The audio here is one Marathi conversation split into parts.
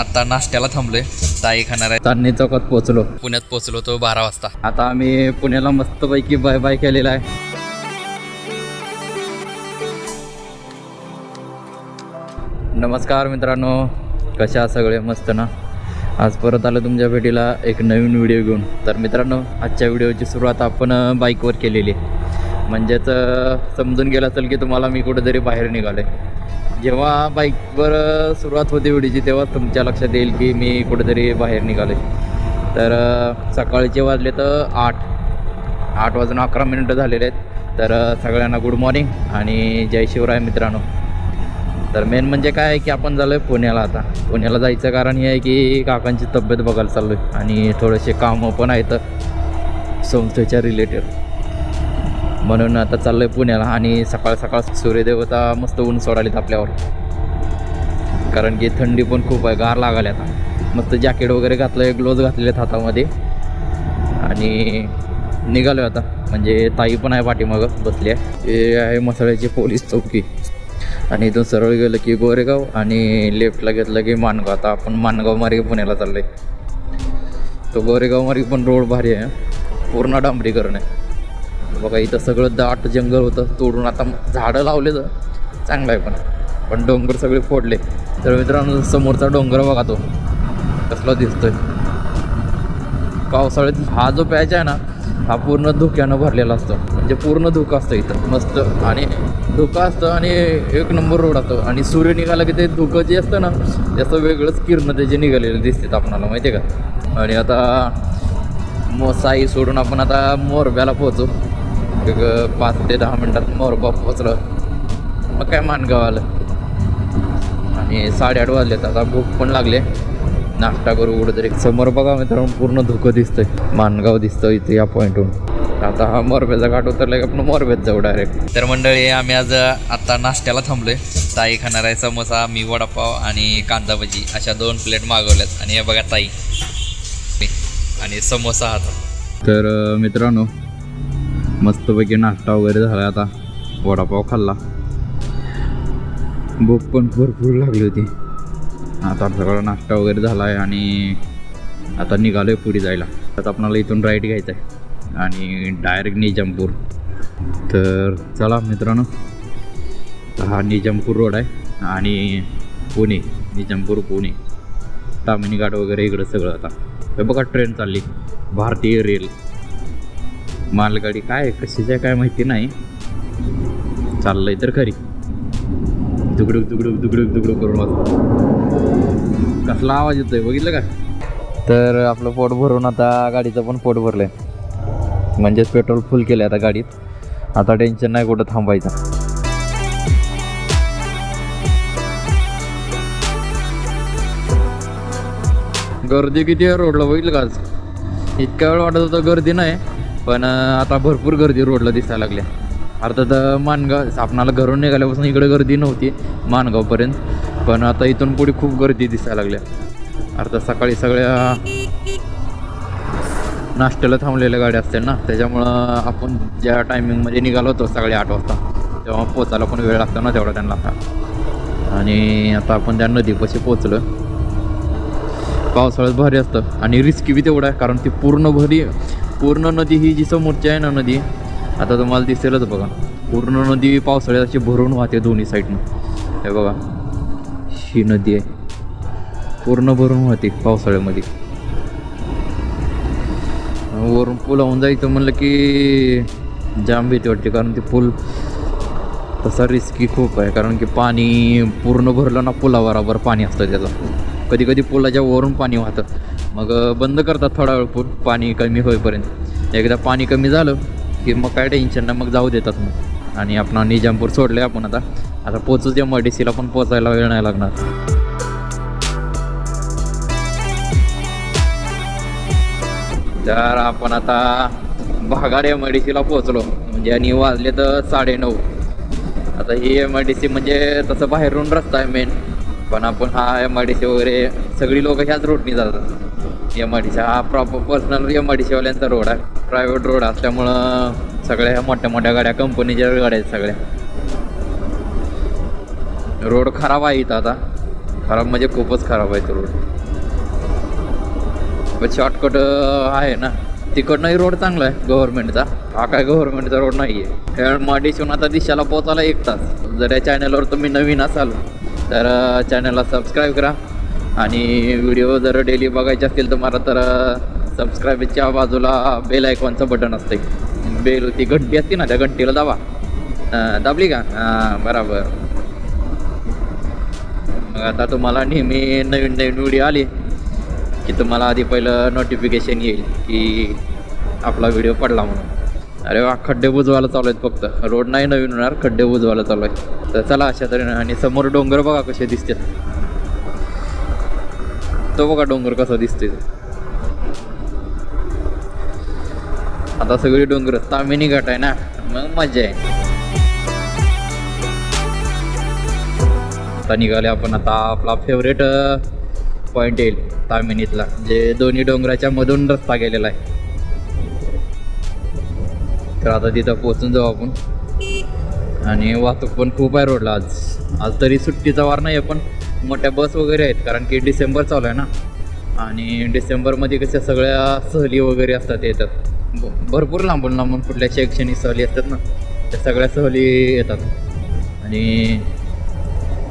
आता नाश्त्याला थांबलोय. ताई खाणार आहे चांदणी चौकात पोहोचलो. पुण्यात पोहोचलो तो बारा वाजता. आता आम्ही पुण्याला मस्तपैकी बाय बाय केलेला आहे. नमस्कार मित्रांनो. कशा सगळे? मस्त ना? आज परत आलं तुमच्या भेटीला एक नवीन व्हिडिओ घेऊन. तर मित्रांनो आजच्या व्हिडिओची सुरुवात आपण बाईकवर केलेली आहे. म्हणजेच समजून गेलं असेल की तुम्हाला मी कुठेतरी बाहेर निघालो आहे जेव्हा बाईकवर सुरुवात होते व्हिडिओची तेव्हा तुमच्या लक्षात येईल की मी कुठेतरी बाहेर निघालो तर सकाळचे वाजले तर आठ. आठ वाजून अकरा मिनिटं झालेले आहेत. तर सगळ्यांना गुड मॉर्निंग आणि जय शिवराय मित्रांनो. तर मेन म्हणजे काय आहे की आपण झालो आहे पुण्याला आता. पुण्याला जायचं कारण हे आहे की काकांची तब्येत बघायला चाललो आहे आणि थोडेसे कामं पण आहेत संस्थेच्या रिलेटेड म्हणून आता चाललो आहे पुण्याला आणि सकाळ सकाळ सूर्यदेवता मस्त ऊन सोडालीत आपल्यावर. कारण की थंडी पण खूप आहे गार लागाली आता. मस्त जॅकेट वगैरे घातलं आहे ग्लोव्ज घातलेले आहेत हातामध्ये. आणि निघालो आता. म्हणजे ताई पण आहे पाठीमागं बसली आहे. हे आहे मसाळ्याची पोलीस चौकी. आणि इथून सरळ गेलं की गोरेगाव आणि लेफ्टला घेतलं की माणगाव. आता आपण माणगाव मार्गे पुण्याला चाललं आहे तो गोरेगाव मार्गे पण रोड भारी आहे. पूर्ण डांबरीकरण आहे. बघा इथं सगळं दाट जंगल होतं. तोडून आता झाडं लावले तर चांगलं आहे पण. पण डोंगर सगळे फोडले. तर मित्रांनो समोरचा डोंगर बघा तो. कसला दिसतोय. पावसाळ्यात हा जो पॅच आहे ना हा पूर्ण धुक्यानं भरलेला असतो. म्हणजे पूर्ण धुकं असतं इथं. मस्त. आणि धुकं असतं आणि एक नंबर रोड असतो. आणि सूर्य निघाला की ते धुकं जे असतं ना त्याचं वेगळंच किरण त्याचे निघालेले दिसतात आपणाला माहिती आहे का? आणि आता मो साई सोडून आपण आता मोरब्याला पोहोचू. पाच ते दहा मिनटात मोरबाप पोचलं. मग काय मानगाव आलं. आणि साडेआठ वाजलेत आता भूक पण लागले. नाश्ता करू कुठेतरी समोर बघा मित्रांनो पूर्ण धुकं दिसतंय. मानगाव दिसतं इथे या पॉईंटहून आता हा मोरब्याचा घाट उतरला की? आपण मोरब्यात जाऊ डायरेक्ट तर मंडळी आम्ही आज आता नाश्त्याला थांबलोय. ताई खाणार आहे समोसा मी वडापाव आणि कांदा भजी. अशा दोन प्लेट मागवल्यात. आणि हे बघा ताई. आणि समोसा आता. तर मित्रांनो मस्तपैकी नाश्ता वगैरे झाला आता. वडापाव खाल्ला. भूक पण भरपूर लागली होती. आता सगळा नाश्ता वगैरे झाला आहे आणि आता निघालो आहे पुढे जायला. आता आपणाला इथून राईट घ्यायचं आहे आणि डायरेक्ट निजामपूर. तर चला मित्रांनो हा निजामपूर रोड आहे आणि पुणे निजामपूर पुणे. तामिनी घाट वगैरे इकडं सगळं आता. हे बघा ट्रेन चालली. भारतीय रेल मालगाडी काय कशीच्या आहे काय माहिती नाही. चाललंय तर खरी. दुगडुक दुगडुक दुगडुक दुगडुक करून कसला आवाज येतोय बघितलं का? तर आपलं पोट भरून आता गाडीचं पण पोट भरलंय. म्हणजेच पेट्रोल फुल केलं आता गाडीत. आता टेन्शन नाही कुठं थांबायचं. गर्दी किती आहे रोडला बघितलं का आज? इतक्या वेळ वाटत होतं गर्दी नाही. पण आता भरपूर गर्दी रोडला दिसायला लागल्या. अर्थात मानगाव माणगाव आपणाला घरून निघाल्यापासून इकडे गर्दी नव्हती माणगावपर्यंत पण आता इथून पुढे खूप गर्दी दिसायला लागल्या. अर्थात सकाळी सगळ्या नाश्त्याला थांबलेल्या गाड्या असतील ना त्याच्यामुळं आपण ज्या टायमिंगमध्ये निघालो होतो सकाळी आठ वाजता तेव्हा पोचायला पण वेळ लागतो ना तेवढा त्यांना. आता आणि आता आपण त्या नदीपाशी पोचलो पावसाळ्यात भारी असतं. आणि रिस्की बी तेवढं आहे कारण ती पूर्ण भरी पूर्ण नदी ही जी समोरची आहे ना नदी आता तुम्हाला दिसेलच बघा. पूर्ण नदी पावसाळ्यात अशी भरून वाहते दोन्ही साईडनं. हे बघा ही नदी आहे. पूर्ण भरून वाहते पावसाळ्यामध्ये. वरून पुलावून जायचं म्हणलं की जाम भीती वाटते कारण ते पूल तसा रिस्की खूप आहे. कारण की पाणी पूर्ण भरलं ना पुलाबरोबर पाणी असतं त्याचं. कधी कधी पुलाच्या वरून पाणी वाहतं. मग बंद करतात थोडा वेळ पूर पाणी कमी होईपर्यंत. एकदा पाणी कमी झालं की मग काय टेन्शन नाही मग जाऊ देतात मग. आणि आपण निजामपूर सोडले आपण आता. आता पोचूच एम आय डी सीला पण पोचायला वेळ नाही लागणार. तर आपण आता भागार एम आय डी सीला पोहोचलो. म्हणजे आणि वाजले तर साडेनऊ. आता ही एम आय डी सी म्हणजे तसं बाहेरून रस्ता आहे मेन पण आपण हा एम आय डी सी वगैरे सगळी लोक ह्याच रोडनी जातात. एम आय डी सी हा proper personal M I D सीवाल्यांचा road आहे. प्रायव्हेट रोड असल्यामुळं सगळ्या ह्या मोठ्या मोठ्या गाड्या कंपनीच्या गाड्या आहेत सगळ्या. रोड खराब आहे इथं आता. खराब म्हणजे खूपच खराब आहे तो रोड पण शॉर्टकट आहे ना. तिकडनंही रोड चांगला आहे गव्हर्नमेंटचा हा काय गव्हर्नमेंटचा रोड नाही आहे माडीशून आता दिशाला पोचायला एक तास. जर या चॅनलवर तुम्ही नवीन असाल तर चॅनलला सबस्क्राईब करा. आणि व्हिडिओ जर डेली बघायचे असतील तुम्हाला तर सबस्क्राईबच्या बाजूला बेल आयकॉनचं बटन असते बेल ती घंटी असते ना त्या घंटीला दाबा. दाबली का? हां बराबर. मग आता तुम्हाला नेहमी नवीन नवीन व्हिडिओ आली की तुम्हाला आधी पहिलं नोटिफिकेशन येईल की आपला व्हिडिओ पडला म्हणून. अरे वा खड्डे बुजवायला चालू आहेत फक्त. रोड नाही नवीन होणार खड्डे बुजवायला चालू आहे तर चला अशा तऱ्हेने आणि समोर डोंगर बघा कसे दिसतात. तो बघा डोंगर कसा दिसतोय. आता सगळी डोंगर तामिनी घाट आहे ना मग मजा आहे. आता निघाले आपण आता आपला फेवरेट पॉईंट येईल तामिनीतला जे दोन्ही डोंगराच्या मधून रस्ता गेलेला आहे. तर आता तिथं पोचून जाऊ आपण. आणि वाहतूक पण खूप आहे रोडला आज. आज तरी सुट्टीचा वार नाही आहे पण. मोठ्या बस वगैरे आहेत कारण की डिसेंबर चालू आहे ना. आणि डिसेंबरमध्ये कशा सगळ्या सहली वगैरे असतात येतात. भरपूर लांबून लांबून कुठल्या शैक्षणिक सहली असतात ना त्या सगळ्या सहली येतात. आणि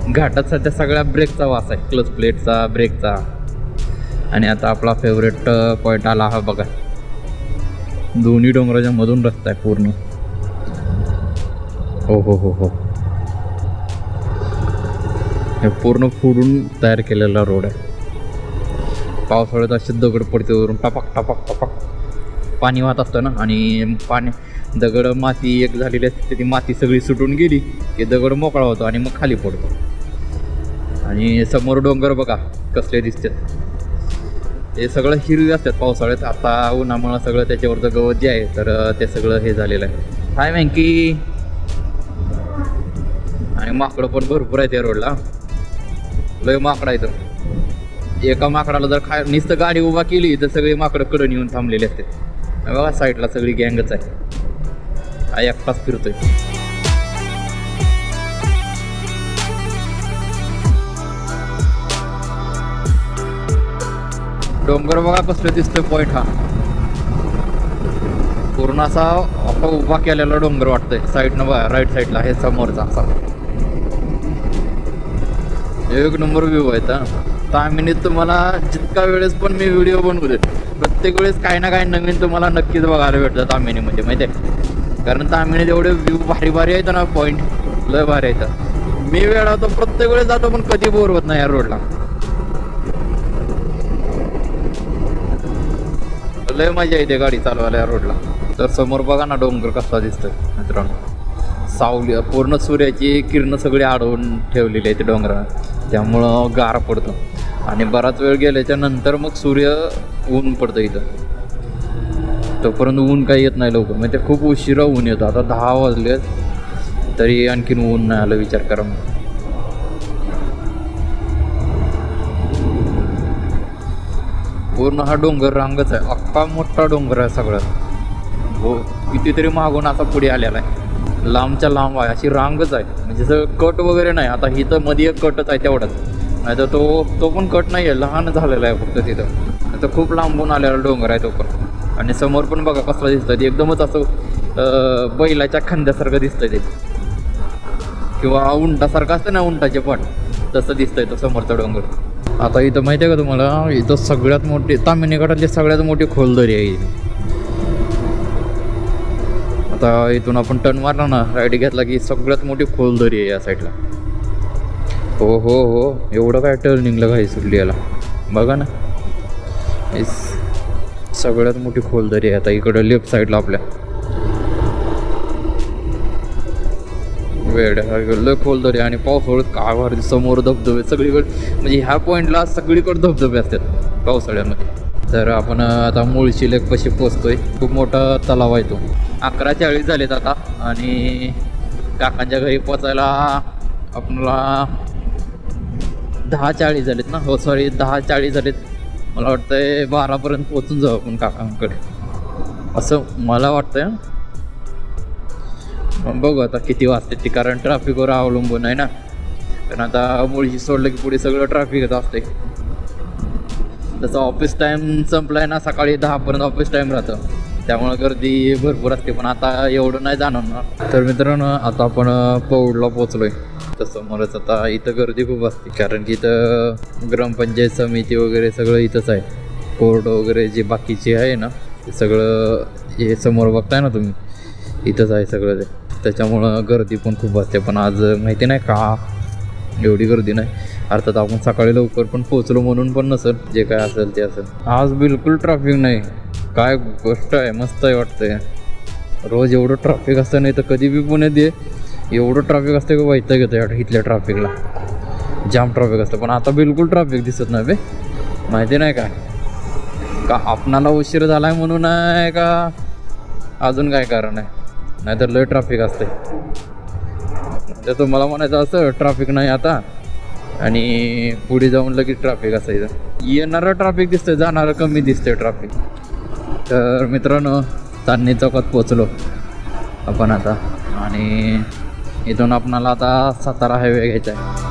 घाटात सध्या सगळ्या ब्रेकचा वास आहे क्लच प्लेटचा ब्रेकचा आणि आता आपला फेवरेट पॉईंट आला हा बघा. दोन्ही डोंगराच्या मधून रस्ता आहे पूर्ण. हो हो हो हो. हे पूर्ण फोडून तयार केलेला रोड आहे. पावसाळ्यात असे दगड पडते वरून टपक टपक टपक. पाणी वाहत असतं ना आणि पाणी दगड माती एक झालेली असते ती माती सगळी सुटून गेली की दगड मोकळा होतो आणि मग खाली पडतो. आणि समोर डोंगर बघा कसले दिसतात. ते सगळं हिरवी असतात पावसाळ्यात. आता उन्हामुळं सगळं त्याच्यावरचं गवत जे आहे तर ते सगळं हे झालेलं आहे. हाय मँकी आणि माकडं पण भरपूर आहे त्या रोडला. लय माकडं आहे तर एका माकडाला जर खा नुसतं गाडी उभा केली तर सगळे माकडं कडून येऊन थांबलेले असतात बघा साईडला सगळी गँगच आहे. हा एकटाच फिरतोय. डोंगर बघा कसलं दिसतोय पॉईंट हा. पूर्ण असा उभा केलेला डोंगर वाटतंय. साईडनं बघा राईट साईडला हे समोरचा असा. एक नंबर व्ह्यू आहे तर तामिनीत तुम्हाला जितका वेळेस पण मी व्हिडिओ बनवू दे प्रत्येक वेळेस काही ना काही नवीन तुम्हाला नक्कीच बघायला भेटतं तामिनीमध्ये माहिती आहे? कारण तामिनीत एवढे व्ह्यू भारी भारी आहेत ना पॉईंट लय भारी आहेत. मी वेळ होतो प्रत्येक वेळेस जातो पण कधी बोर होत नाही या रोडला लय मजा येते गाडी चालवायला या रोडला तर समोर बघा ना डोंगर कसा दिसतोय मित्रांनो. सावली पूर्ण सूर्याची किरणं सगळी अडवून ठेवलेली आहे ते डोंगराला. त्यामुळं गार पडतं. आणि बराच वेळ गेल्याच्यानंतर मग सूर्य ऊन पडतं इथं. तोपर्यंत ऊन काही येत नाही लवकर. म्हणजे खूप उशिरा ऊन येतं. आता दहा वाजले तरी आणखीन ऊन नाही आलं विचार करा मग. पूर्ण हा डोंगर रांगच आहे. अख्खा मोठा डोंगर आहे सगळं. हो कितीतरी मागून आता पुढे आलेला आहे. लांबच्या लांब आहे अशी रांगच आहे. म्हणजे सगळं कट वगैरे नाही आता इथं मध्ये एक कटच आहे तेवढाच. नाही तर तो तो पण कट नाही आहे लहान झालेला आहे फक्त तिथं. तर खूप लांबून आलेला डोंगर आहे तो पण. आणि समोर पण बघा कसला दिसतं ते एकदमच असं बैलाच्या खांद्यासारखं दिसतं ते. किंवा उंटासारखं असतं ना उंटाचे पण तसं दिसतंय तो समोरचा डोंगर. आता इथं माहिती आहे का तुम्हाला इथं सगळ्यात मोठी तामिनीगडातली सगळ्यात मोठी खोलदरी आहे आता इथून आपण टर्न मारला ना राईड घेतला की सगळ्यात मोठी खोल दरी आहे या साईडला हो हो हो. एवढं काय टर्निंगला घाई सुटली याला. बघा ना. सगळ्यात मोठी खोल दरी आहे आता इकडं लेफ्ट साईडला आपल्या. वेळ लय खोल दरी आणि पावसाळ्यात काय समोर धबधबे सगळीकडे. म्हणजे ह्या पॉईंटला सगळीकडे धबधबे असतात पावसाळ्यामध्ये. तर आपण आता मुळशी लेक पशी पोचतोय. खूप मोठा तलाव आहे तो. अकरा चाळीस झालेत आता. आणि काकांच्या घरी पोचायला आपल्याला दहा चाळीस झालेत ना? हो सॉरी दहा चाळीस झालेत. मला वाटतंय बारापर्यंत पोचून जाऊ आपण काकांकडे. असं मला वाटतंय. बघू आता किती वाजते ती कारण ट्रॅफिकवर अवलंबून आहे ना. कारण आता मुळशी सोडलं की पुढे सगळं ट्रॅफिकच असते जसं ऑफिस टाईम संपलाय ना सकाळी दहापर्यंत ऑफिस टाईम राहतं. त्यामुळं गर्दी भरपूर असते पण आता एवढं नाही जाणवणार. तर मित्रांनो आता आपण पौडला पोचलोय तर समोरच आता इथं गर्दी खूप असते कारण की इथं ग्रामपंचायत समिती वगैरे सगळं इथंच आहे. कोर्ट वगैरे जे बाकीचे आहे ना ते सगळं हे समोर बघताय ना तुम्ही? इथंच आहे सगळं ते. त्याच्यामुळं गर्दी पण खूप असते पण आज माहिती नाही का? एवढी गर्दी नाही. अर्थात आपण सकाळी लवकर पण पोचलो म्हणून पण नसेल जे काय असेल ते असेल. आज बिलकुल ट्रॅफिक नाही. काय गोष्ट आहे मस्त आहे वाटतंय. रोज एवढं ट्रॅफिक असतं नाही तर कधी बी पुण्यात ये एवढं ट्रॅफिक असतं की वैताग येतं इथल्या ट्रॅफिकला जाम ट्रॅफिक असतं. पण आता बिलकुल ट्रॅफिक दिसत नाही बे. माहिती नाही काय का आपणाला उशीर झाला आहे म्हणून आहे का? अजून काय कारण आहे? नाहीतर लय ट्रॅफिक असते तर तुम्हाला म्हणायचं असं ट्रॅफिक नाही आता. आणि पुढे जाऊन लगेच ट्रॅफिक असायचं. येणारं ट्रॅफिक दिसतंय जाणारं कमी दिसतंय ट्रॅफिक तर मित्रांनो चांदणी चौकात पोचलो आपण आता. आणि इथून आपणाला आता सातारा हायवे घ्यायचा आहे.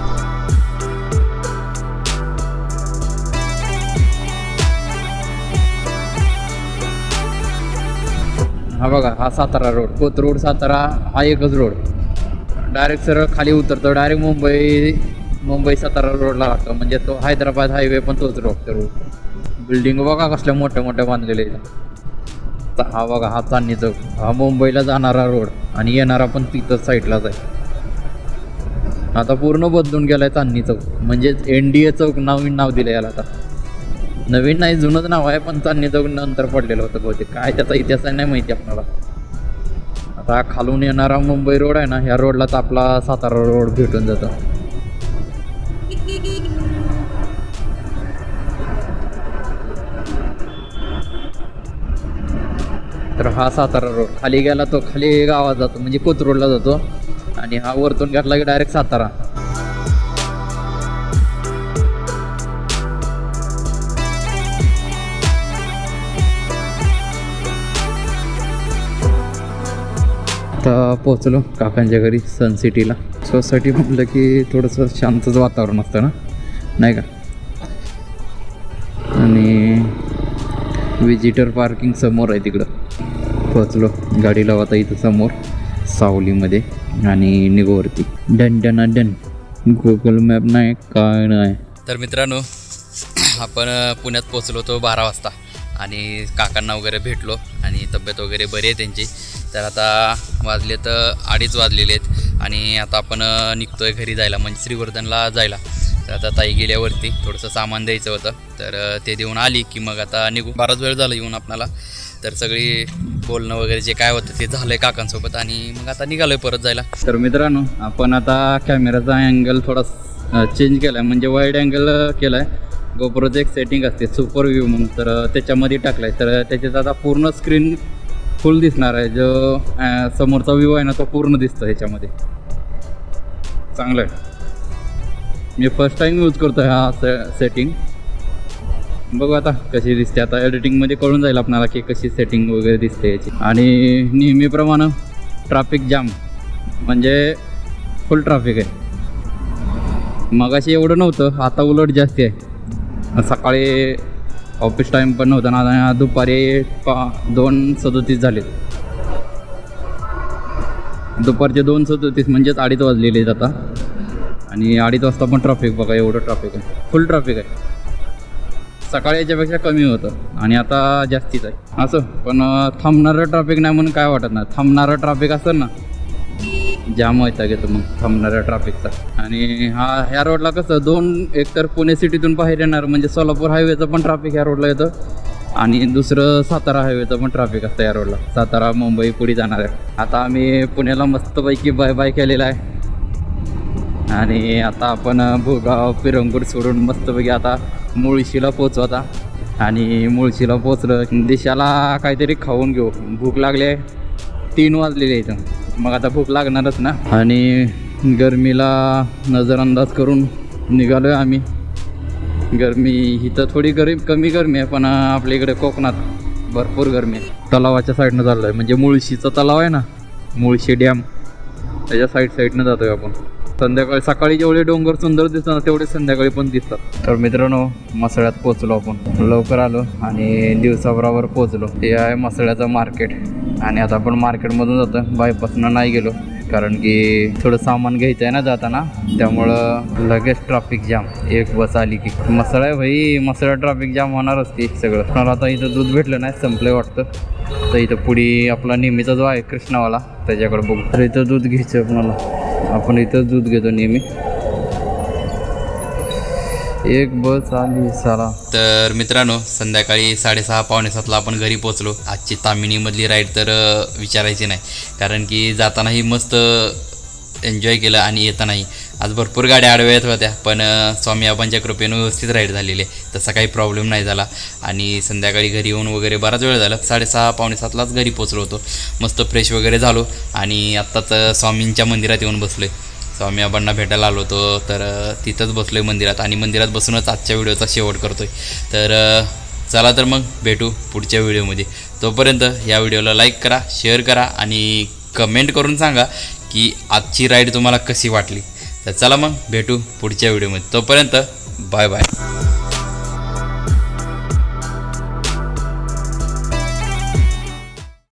हा बघा हा सातारा रोड कोथरूड सातारा हा एकच रोड डायरेक्ट सरळ खाली उतरतो. डायरेक्ट मुंबई मुंबई सातारा रोडला लागतो म्हणजे तो हैदराबाद हायवे पण तोच रोड तो रोड बिल्डिंग बघा कसल्या मोठ्या मोठ्या बांधलेल्या आहेत. तर हा बघा हा चांदणी चौक. हा मुंबईला जाणारा रोड आणि येणारा पण तिथंच साईडलाच आहे. आता पूर्ण बदलून गेलाय चांदणी चौक. म्हणजेच एन डी ए चौक नवीन नाव दिलं याला आता. नवीन नाही जुनंच नाव आहे पण चांदणी चौक नंतर पडलेलं होतं बहुतेक. काय त्याचा इतिहास आहे नाही माहिती आपल्याला. आता खालून येणारा मुंबई रोड आहे ना ह्या रोडलाच आपला सातारा रोड भेटून जातो. तर हा सातारा रोड. खाली गेला तो खाली गावात जातो म्हणजे कोथरूडला जातो. आणि हा वरतून घातला की डायरेक्ट सातारा. आता पोचलो काकांच्या घरी सन सिटीला सोसायटी म्हटलं की थोडंसं शांतच वातावरण असतं ना? नाही का? आणि विजिटर पार्किंग समोर आहे तिकडं. पोचलो गाडी लावता इथं समोर सावलीमध्ये आणि निघोवरती. Done done done. Google map नाही काय नाही. तर मित्रांनो आपण पुण्यात पोचलो तो बारा वाजता आणि काकांना वगैरे भेटलो आणि तब्येत वगैरे बरी आहे त्यांची. तर आता वाजले तर अडीच वाजलेले आहेत आणि आता आपण निघतोय घरी जायला म्हणजे श्रीवर्धनला जायला. तर आता ताई गेल्यावरती थोडंसं सामान द्यायचं होतं. तर ते देऊन आली की मग आता निघू. बराच वेळ झाला येऊन आपणाला. तर सगळी बोलणं वगैरे जे काय होतं ते झालंय काकांसोबत आणि मग आता निघालोय परत जायला. तर मित्रांनो आपण आता कॅमेराचा अँगल थोडा चेंज केला आहे म्हणजे वाईड अँगल केलाय. आहे गोप्रोचं एक सेटिंग असते सुपर व्ह्यू म्हणून. तर त्याच्यामध्ये टाकलं आहे तर त्याच्यात आता पूर्ण स्क्रीन फुल दिसणार आहे. जो समोरचा व्ह्यू आहे ना तो पूर्ण दिसतो ह्याच्यामध्ये. चांगलं आहे मी फर्स्ट टाईम यूज करतो हा से सेटिंग बघू आता कशी दिसते. आता एडिटिंगमध्ये कळून जाईल आपल्याला की कशी सेटिंग वगैरे दिसते याची. आणि नेहमीप्रमाणे ट्रॅफिक जाम म्हणजे फुल ट्रॅफिक आहे. मगाशी एवढं नव्हतं आता उलट जास्ती आहे. सकाळी ऑफिस टाईम पण नव्हता ना आता दुपारी पा दोन सदोतीस झाले दुपारचे दोन सदोतीस म्हणजेच अडीच वाजलेले आहेत आता. आणि अडीच वाजता पण ट्रॅफिक बघा एवढं ट्रॅफिक आहे. फुल ट्रॅफिक आहे. सकाळी याच्यापेक्षा कमी होतं. आणि आता जास्तीच आहे. असं. पण थांबणारं ट्रॅफिक नाही म्हणून काय वाटत नाही. थांबणारं ट्रॅफिक असेल ना जाम व्हायचा घेतो मग थांबणाऱ्या ट्रॅफिकचा आणि हा ह्या रोडला कसं दोन एकतर पुणे सिटीतून बाहेर येणार म्हणजे सोलापूर हायवेचं पण ट्रॅफिक ह्या रोडला येतं. आणि दुसरं सातारा हायवेचं पण ट्रॅफिक असतं या रोडला सातारा मुंबई पुढे जाणार आहे. आता आम्ही पुण्याला मस्तपैकी बाय बाय केलेला आहे. आणि आता आपण भोगाव पिरंगूर सोडून मस्तपैकी आता मुळशीला पोचू आता आणि मुळशीला पोचलं दिशाला काहीतरी खाऊन घेऊ. भूक लागली आहे. तीन वाजलेले इथं मग आता भूक लागणारच ना. आणि गरमीला नजरअंदाज करून निघालो आहे आम्ही. गरमी तर थोडी गरी कमी गरमी आहे पण आपल्या इकडे कोकणात भरपूर गरमी आहे. तलावाच्या साईडनं चाललो आहे म्हणजे मुळशीचा तलाव आहे ना? मुळशी डॅम. त्याच्या साईड साईडनं जातो आहे आपण. संध्याकाळी सकाळी जेवढे डोंगर सुंदर दिसतात तेवढे संध्याकाळी पण दिसतात. तर मित्रांनो मसळ्यात पोचलो आपण. लवकर आलो आणि दिवसाभरावर पोचलो हे आहे मसळ्याचं मार्केट. आणि आता आपण मार्केटमधून जातो बायपासनं नाही गेलो. कारण की थोडं सामान घ्यायचं आहे ना जाताना. त्यामुळं लगेच ट्रॅफिक जाम एक बस आली की. मसळा आहे भाई मसळा ट्रॅफिक जाम होणारच ती सगळं. मला आता इथं दूध भेटलं नाही संपलं वाटतं. तर इथं पुढे आपला नेहमीचा जो आहे कृष्णावाला त्याच्याकडे बघू. तर इथं दूध घ्यायचं मला. आपण इथंच दूध घेतो नेहमी. एक बस आली सारा तर मित्रांनो संध्याकाळी साडेसहा पावणे सातला आपण घरी पोचलो आजची तामिनीमधली राईड तर विचारायची नाही. कारण की जातानाही मस्त एन्जॉय केलं आणि येतानाही. आज भरपूर गाड्या आडव्या येत होत्या पण स्वामी आबांच्या कृपेनं व्यवस्थित राईड झालेली आहे. तसा काही प्रॉब्लेम नाही झाला. आणि संध्याकाळी घरी येऊन वगैरे बराच वेळ झाला. साडेसहा पावणे सातलाच घरी पोचलो होतो. मस्त फ्रेश वगैरे झालो. आणि आत्ताच स्वामींच्या मंदिरात येऊन बसलो स्वामी आबांना भेटायला आलो होतो तर तिथंच बसलो आहे मंदिरात. आणि मंदिरात बसूनच आजच्या व्हिडिओचा शेवट करतो आहे तर चला तर मग भेटू पुढच्या व्हिडिओमध्ये. तोपर्यंत या व्हिडिओला लाईक करा शेअर करा आणि कमेंट करून सांगा की आजची राईड तुम्हाला कशी वाटली. तर चला मग भेटू पुढच्या व्हिडिओमध्ये. तोपर्यंत बाय बाय.